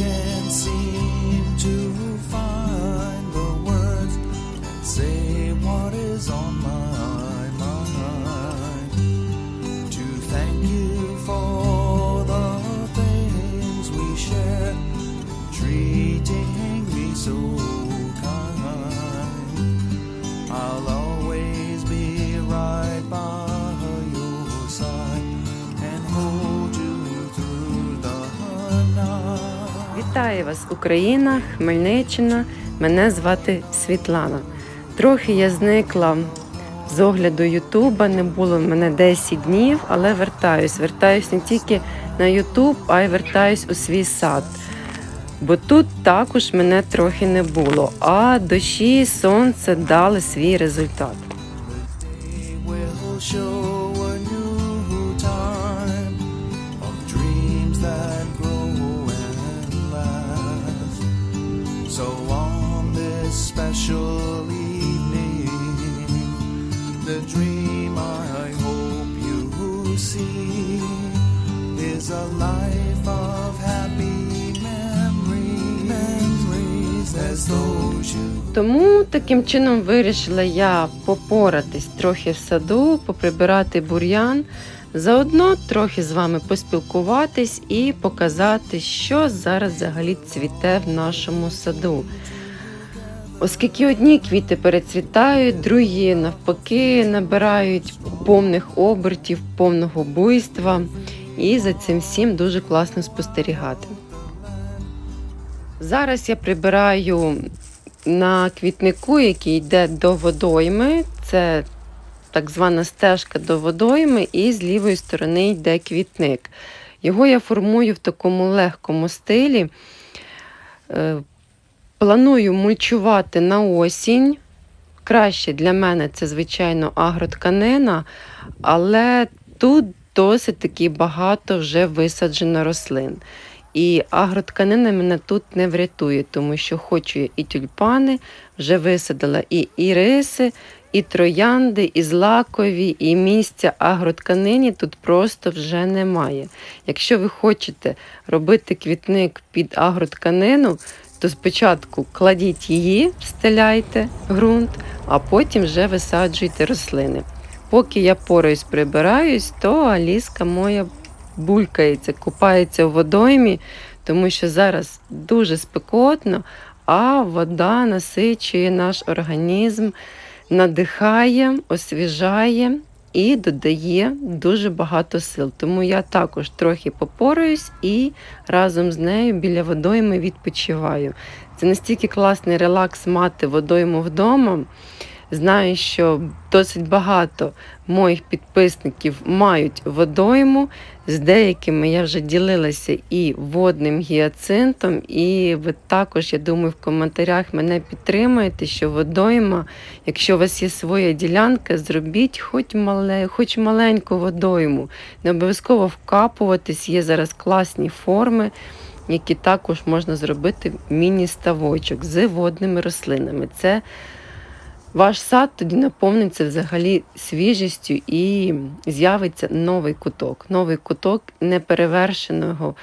can't seem to Вітаю вас, Україна, Хмельниччина. Мене звати Світлана. Трохи я зникла з огляду Ютуба, не було в мене 10 днів, але вертаюсь. Вертаюсь не тільки на Ютуб, а й вертаюсь у свій сад. Бо тут також мене трохи не було, а дощі, сонце дали свій результат. Special evening, the dream I hope you see is a life of happy memories, memories as those you Тому таким чином вирішила я попоратись трохи в саду, поприбирати бур'ян, заодно трохи з вами поспілкуватись і показати, що зараз взагалі цвіте в нашому саду. Оскільки одні квіти перецвітають, другі навпаки набирають повних обертів, повного буйства, і за цим всім дуже класно спостерігати. Зараз я прибираю на квітнику, який йде до водойми. Це так звана стежка до водойми, і з лівої сторони йде квітник. Його я формую в такому легкому стилі. Планую мульчувати на осінь. Краще для мене це, звичайно, агротканина, але тут досить таки багато вже висаджено рослин. І агротканина мене тут не врятує, тому що хочу я і тюльпани, вже висадила і іриси, і троянди, і злакові, і місця агротканині тут просто вже немає. Якщо ви хочете робити квітник під агротканину, то спочатку кладіть її, встеляйте ґрунт, а потім вже висаджуйте рослини. Поки я пораюсь прибираюсь, то Аліска моя булькається, купається в водоймі, тому що зараз дуже спекотно, а вода насичує наш організм, надихає, освіжає і додає дуже багато сил. Тому я також трохи попораюсь і разом з нею біля водойми відпочиваю. Це настільки класний релакс мати водойму вдома. Знаю, що досить багато моїх підписників мають водойму. З деякими я вже ділилася і водним гіацинтом, і ви також, я думаю, в коментарях мене підтримуєте, що водойма, якщо у вас є своя ділянка, зробіть хоч, мале, хоч маленьку водойму. Не обов'язково вкапуватись, є зараз класні форми. Які також можна зробити міні-ставочок з водними рослинами. Це ваш сад тоді наповниться взагалі свіжістю і з'явиться новий куток. Новий куток неперевершеного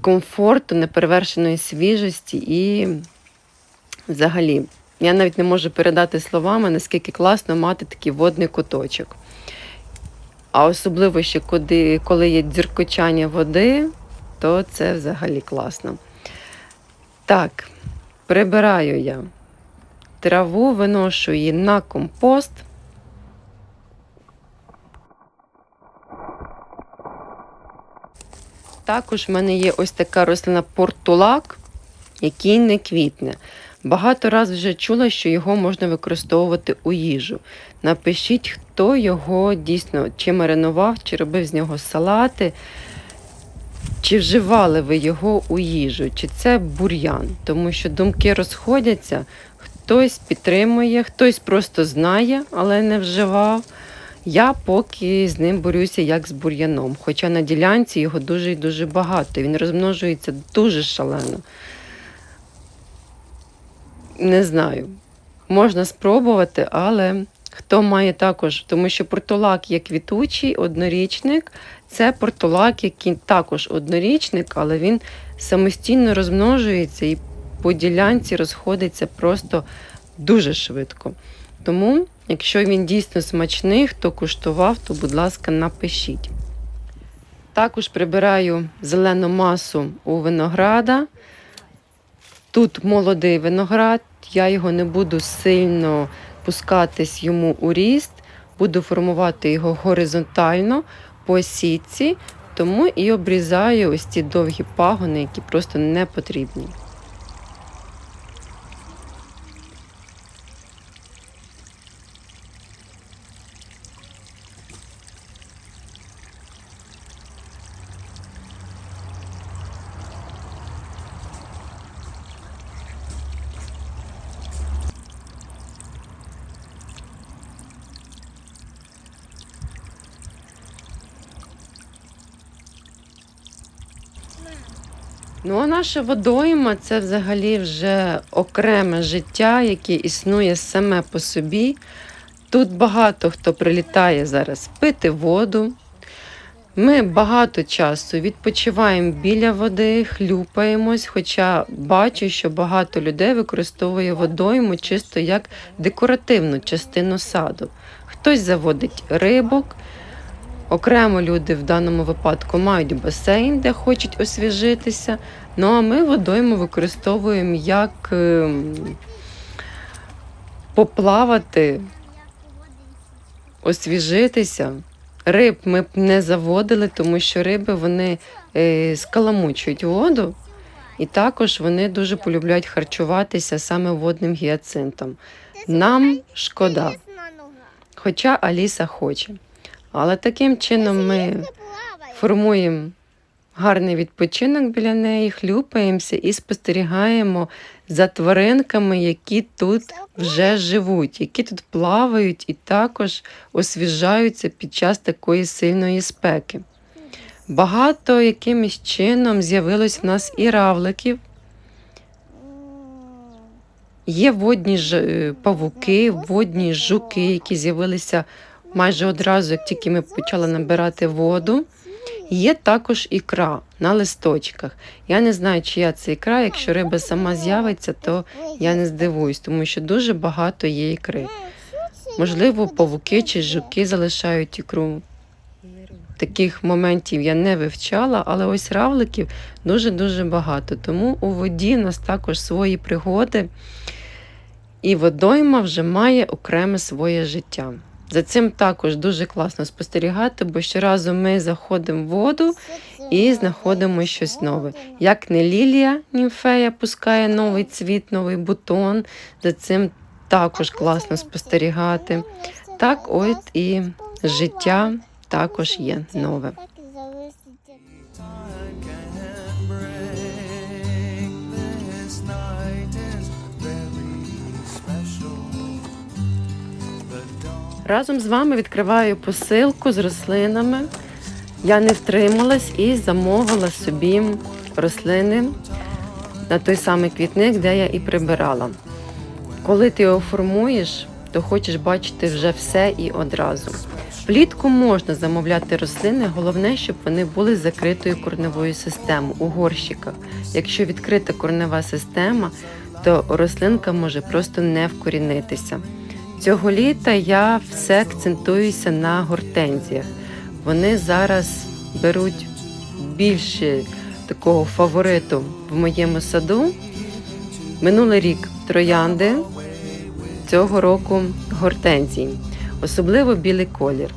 комфорту, неперевершеної свіжості і взагалі. Я навіть не можу передати словами, наскільки класно мати такий водний куточок. А особливо ще коли, коли є дзюркочання води, то це взагалі класно. Так, прибираю я траву, виношу її на компост. Також в мене є ось така рослина портулак, який не квітне. Багато разів вже чула, що його можна використовувати у їжу. Напишіть, хто його дійсно чи маринував, чи робив з нього салати, чи вживали ви його у їжу, чи це бур'ян, тому що думки розходяться. Хтось підтримує, хтось просто знає, але не вживав. Я поки з ним борюся як з бур'яном. Хоча на ділянці його дуже і дуже багато. Він розмножується дуже шалено. Не знаю. Можна спробувати, але Хто має також, тому що портулак є квітучий, однорічник. Це портулак, який також однорічник, але він самостійно розмножується і по ділянці розходиться просто дуже швидко. Тому, якщо він дійсно смачний, хто куштував, то, будь ласка, напишіть. Також прибираю зелену масу у винограда. Тут молодий виноград, я його не буду сильно пускатись йому у ріст, буду формувати його горизонтально по сітці, тому і обрізаю ось ці довгі пагони, які просто не потрібні. Ну, наша водойма це взагалі вже окреме життя, яке існує саме по собі. Тут багато хто прилітає зараз пити воду. Ми багато часу відпочиваємо біля води, хлюпаємось, хоча бачу, що багато людей використовує водойму чисто як декоративну частину саду. Хтось заводить рибок, Окремо люди в даному випадку мають басейн, де хочуть освіжитися. Ну а ми водойму використовуємо як ем, поплавати, освіжитися. Риб ми б не заводили, тому що риби вони е, скаламучують воду, і також вони дуже полюбляють харчуватися саме водним гіацинтом. Нам шкода, хоча Аліса хоче. Але таким чином ми формуємо гарний відпочинок біля неї, хлюпаємося і спостерігаємо за тваринками, які тут вже живуть, які тут плавають і також освіжаються під час такої сильної спеки. Багато якимось чином з'явилось в нас і равликів. Є водні ж е, павуки, водні жуки, які з'явилися майже одразу, як тільки ми почали набирати воду. Є також ікра на листочках. Я не знаю, чия це ікра. Якщо риба сама з'явиться, то я не здивуюсь, тому що дуже багато є ікри. Можливо, павуки чи жуки залишають ікру. Таких моментів я не вивчала, але ось равликів дуже-дуже багато. Тому у воді нас також свої пригоди, і водойма вже має окреме своє життя. За цим також дуже класно спостерігати, бо щоразу ми заходимо в воду і знаходимо щось нове. Як не лілія німфея пускає новий цвіт, новий бутон. За цим також класно спостерігати. Так, от і життя також є нове. Разом з вами відкриваю посилку з рослинами. Я не втрималась і замовила собі рослини на той самий квітник, де я і прибирала. Коли ти його формуєш, то хочеш бачити вже все і одразу. Влітку можна замовляти рослини, головне, щоб вони були закритою корневою системою у горщиках. Якщо відкрита корнева система, то рослинка може просто не вкорінитися. Цього літа я все акцентуюся на гортензіях. Вони зараз беруть більше такого фавориту в моєму саду. Минулий рік троянди, цього року гортензії, особливо білий колір.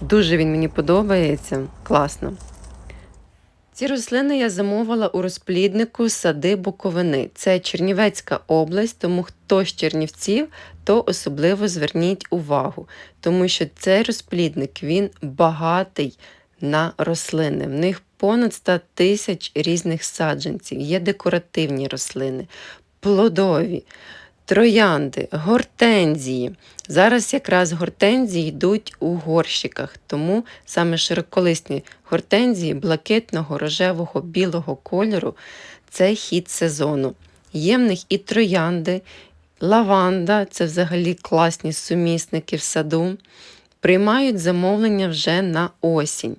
Дуже він мені подобається, класно. Ці рослини я замовила у розпліднику сади Буковини. Це Чернівецька область, тому хто з Чернівців, то особливо зверніть увагу, тому що цей розплідник він багатий на рослини. В них понад 100 тисяч різних саджанців. Є декоративні рослини, плодові, троянди, гортензії. Зараз якраз гортензії йдуть у горщиках, тому саме широколисні гортензії блакитного, рожевого, білого кольору це хід сезону. Є в них і троянди, лаванда це взагалі класні сумісники в саду. Приймають замовлення вже на осінь.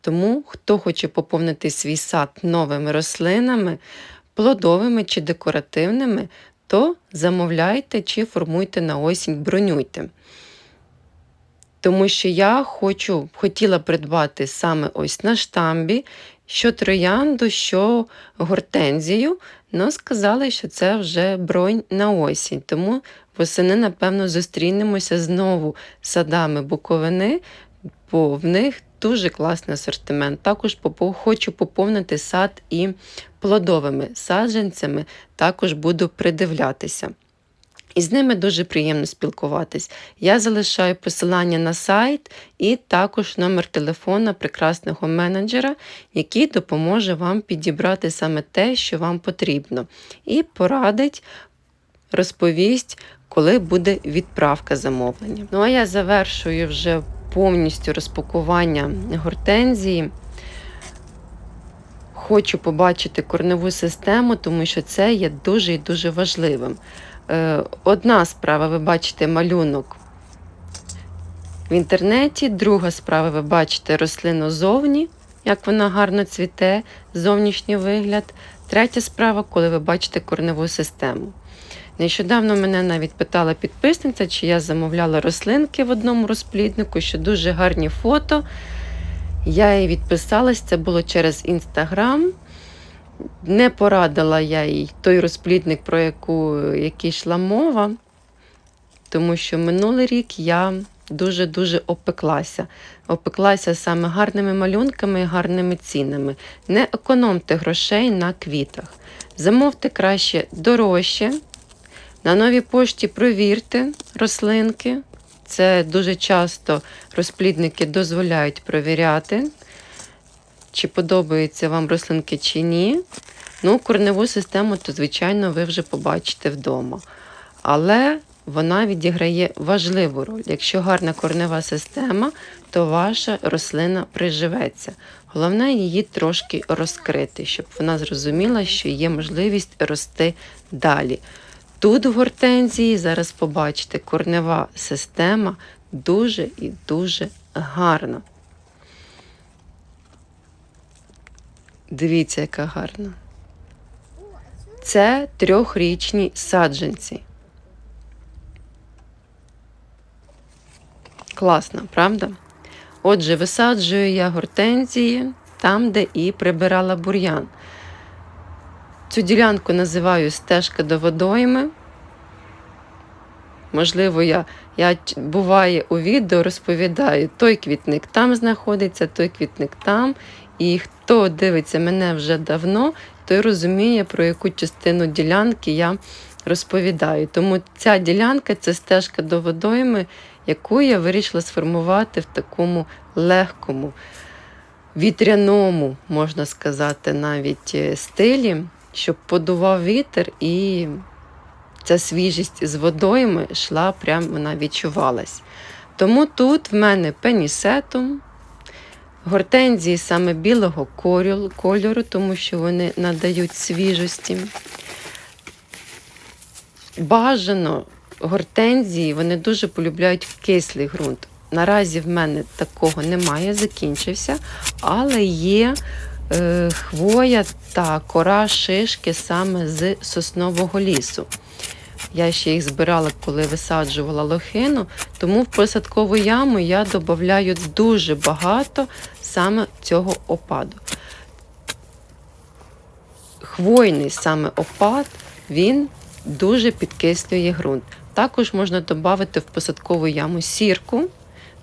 Тому, хто хоче поповнити свій сад новими рослинами, плодовими чи декоративними, то замовляйте чи формуйте на осінь, бронюйте. Тому що я хочу, хотіла придбати саме ось на штамбі, що троянду, що гортензію, але сказали, що це вже бронь на осінь. Тому восени, напевно, зустрінемося знову садами Буковини, бо в них дуже класний асортимент. Також хочу поповнити сад і плодовими саджанцями, також буду придивлятися. І з ними дуже приємно спілкуватись. Я залишаю посилання на сайт і також номер телефона прекрасного менеджера, який допоможе вам підібрати саме те, що вам потрібно, і порадить, розповість, коли буде відправка замовлення. Ну а я завершую вже повністю розпакування гортензії. Хочу побачити корневу систему, тому що це є дуже і дуже важливим. Е, Одна справа, ви бачите малюнок в інтернеті, друга справа, ви бачите рослину зовні, як вона гарно цвіте, зовнішній вигляд. Третя справа, коли ви бачите корневу систему. Нещодавно мене навіть питала підписниця, чи я замовляла рослинки в одному розпліднику, що дуже гарні фото. Я їй відписалась, це було через інстаграм. Не порадила я їй той розплідник, про яку, який йшла мова, тому що минулий рік я дуже-дуже опеклася. Опеклася саме гарними малюнками і гарними цінами. Не економте грошей на квітах. Замовте краще дорожче. На новій пошті провірте рослинки. Це дуже часто розплідники дозволяють провіряти, чи подобаються вам рослинки чи ні. Ну, корневу систему, то, звичайно, ви вже побачите вдома. Але вона відіграє важливу роль. Якщо гарна корнева система, то ваша рослина приживеться. Головне її трошки розкрити, щоб вона зрозуміла, що є можливість рости далі. Тут в гортензії, зараз побачите, корнева система дуже і дуже гарна. Дивіться, яка гарна. Це трьохрічні саджанці. Класно, правда? Отже, висаджую я гортензії там, де і прибирала бур'ян. Цю ділянку називаю стежка до водойми. Можливо, я, я буває у відео розповідаю, той квітник там знаходиться, той квітник там. І хто дивиться мене вже давно, той розуміє, про яку частину ділянки я розповідаю. Тому ця ділянка це стежка до водойми, яку я вирішила сформувати в такому легкому, вітряному, можна сказати, навіть е, стилі, щоб подував вітер і ця свіжість з водойми йшла, прям вона відчувалась. Тому тут в мене пенісетум, гортензії саме білого кольору, тому що вони надають свіжості. Бажано гортензії, вони дуже полюбляють кислий ґрунт. Наразі в мене такого немає, закінчився, але є хвоя та кора шишки саме з соснового лісу. Я ще їх збирала, коли висаджувала лохину, тому в посадкову яму я додаю дуже багато саме цього опаду. Хвойний саме опад, він дуже підкислює ґрунт. Також можна додати в посадкову яму сірку.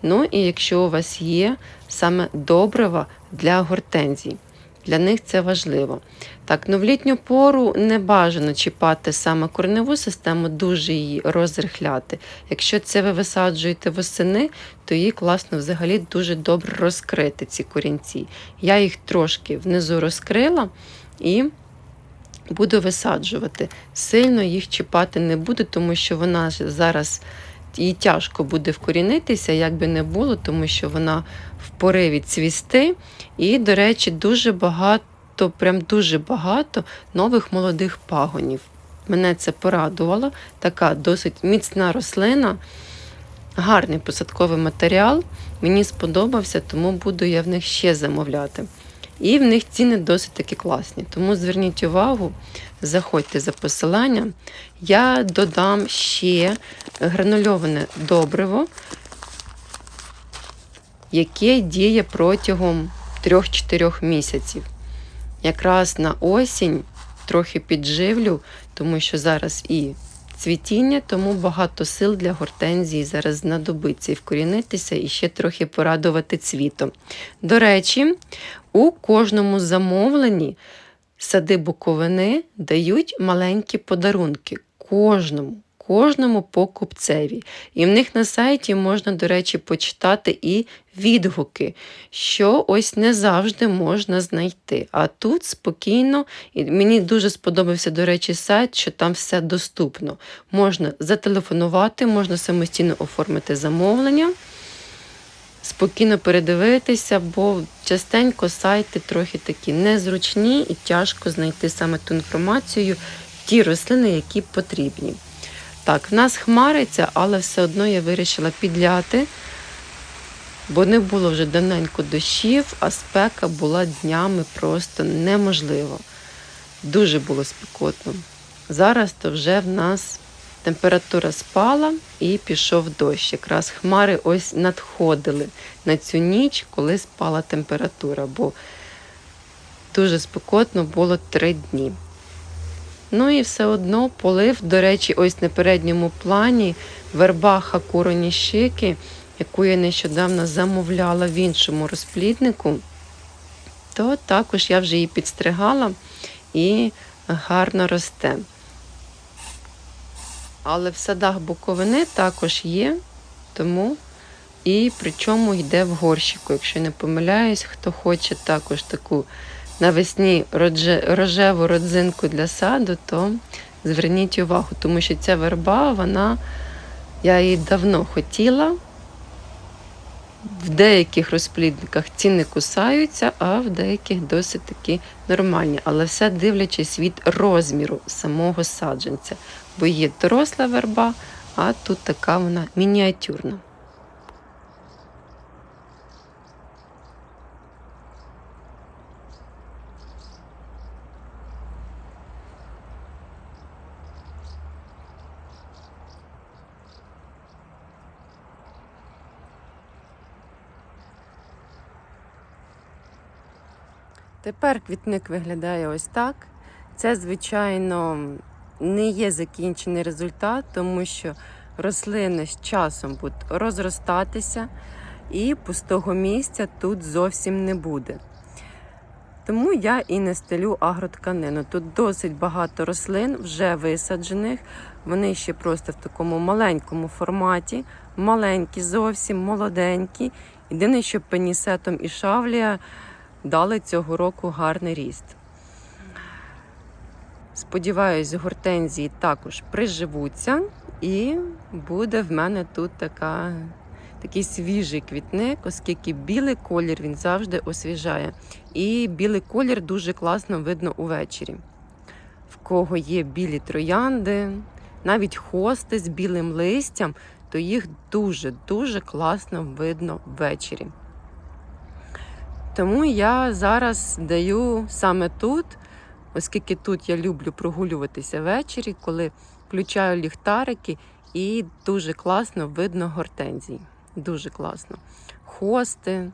Ну і якщо у вас є саме добрива для гортензій. Для них це важливо. Так, ну в літню пору не бажано чіпати саме корневу систему, дуже її розрихляти. Якщо це ви висаджуєте восени, то її класно взагалі дуже добре розкрити, ці корінці. Я їх трошки внизу розкрила і буду висаджувати. Сильно їх чіпати не буду, тому що вона зараз їй тяжко буде вкорінитися, як би не було, тому що вона в пориві цвісти. І, до речі, дуже багато, прям дуже багато нових молодих пагонів. Мене це порадувало. Така досить міцна рослина, гарний посадковий матеріал. Мені сподобався, тому буду я в них ще замовляти. І в них ціни досить таки класні. Тому зверніть увагу, заходьте за посиланням. Я додам ще гранульоване добриво, яке діє протягом 3-4 місяців. Якраз на осінь трохи підживлю, тому що зараз і цвітіння, тому багато сил для гортензії зараз знадобиться і вкорінитися і ще трохи порадувати цвітом. До речі, у кожному замовленні сади Буковини дають маленькі подарунки. Кожному. Кожному покупцеві. І в них на сайті можна, до речі, почитати і відгуки, що ось не завжди можна знайти. А тут спокійно, і мені дуже сподобався, до речі, сайт, що там все доступно. Можна зателефонувати, можна самостійно оформити замовлення, спокійно передивитися, бо частенько сайти трохи такі незручні і тяжко знайти саме ту інформацію, ті рослини, які потрібні. Так, в нас хмариться, але все одно я вирішила підляти, бо не було вже давненько дощів, а спека була днями просто неможливо. Дуже було спекотно. Зараз то вже в нас температура спала і пішов дощ. Якраз хмари ось надходили на цю ніч, коли спала температура, бо дуже спекотно було три дні. Ну і все одно полив, до речі, ось на передньому плані верба Хакуро Шики, яку я нещодавно замовляла в іншому розпліднику, то також я вже її підстригала і гарно росте. Але в садах Буковини також є, тому і причому йде в горщику. Якщо не помиляюсь, хто хоче також таку навесні рожеву родзинку для саду, то зверніть увагу, тому що ця верба, вона, я її давно хотіла. В деяких розплідниках ціни кусаються, а в деяких досить таки нормальні. Але все дивлячись від розміру самого саджанця. Бо є доросла верба, а тут така вона мініатюрна. Тепер квітник виглядає ось так. Це, звичайно, не є закінчений результат, тому що рослини з часом будуть розростатися, і пустого місця тут зовсім не буде. Тому я і не стелю агротканину. Тут досить багато рослин вже висаджених. Вони ще просто в такому маленькому форматі, маленькі, зовсім молоденькі. Єдине, що пенісетом і шавлія дали цього року гарний ріст. Сподіваюсь, гортензії також приживуться, і буде в мене тут така, такий свіжий квітник, оскільки білий колір він завжди освіжає. І білий колір дуже класно видно увечері. В кого є білі троянди, навіть хости з білим листям, то їх дуже-дуже класно видно ввечері. Тому я зараз даю саме тут, оскільки тут я люблю прогулюватися ввечері, коли включаю ліхтарики, і дуже класно видно гортензії. Дуже класно. Хости,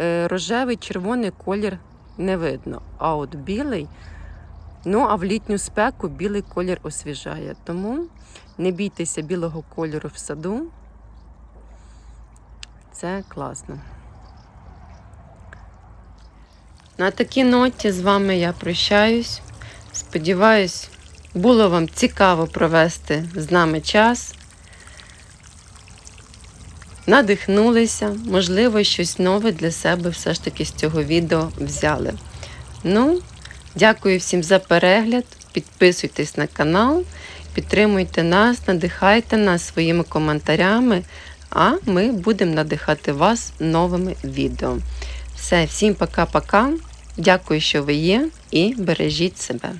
е, рожевий, червоний колір не видно. А от білий, ну а в літню спеку білий колір освіжає. Тому не бійтеся білого кольору в саду. Це класно. На такій ноті з вами я прощаюсь. Сподіваюсь, було вам цікаво провести з нами час. Надихнулися, можливо, щось нове для себе все ж таки з цього відео взяли. Ну, дякую всім за перегляд. Підписуйтесь на канал, підтримуйте нас, надихайте нас своїми коментарями, а ми будемо надихати вас новими відео. Все, всім пока-пока. Дякую, що ви є, і бережіть себе.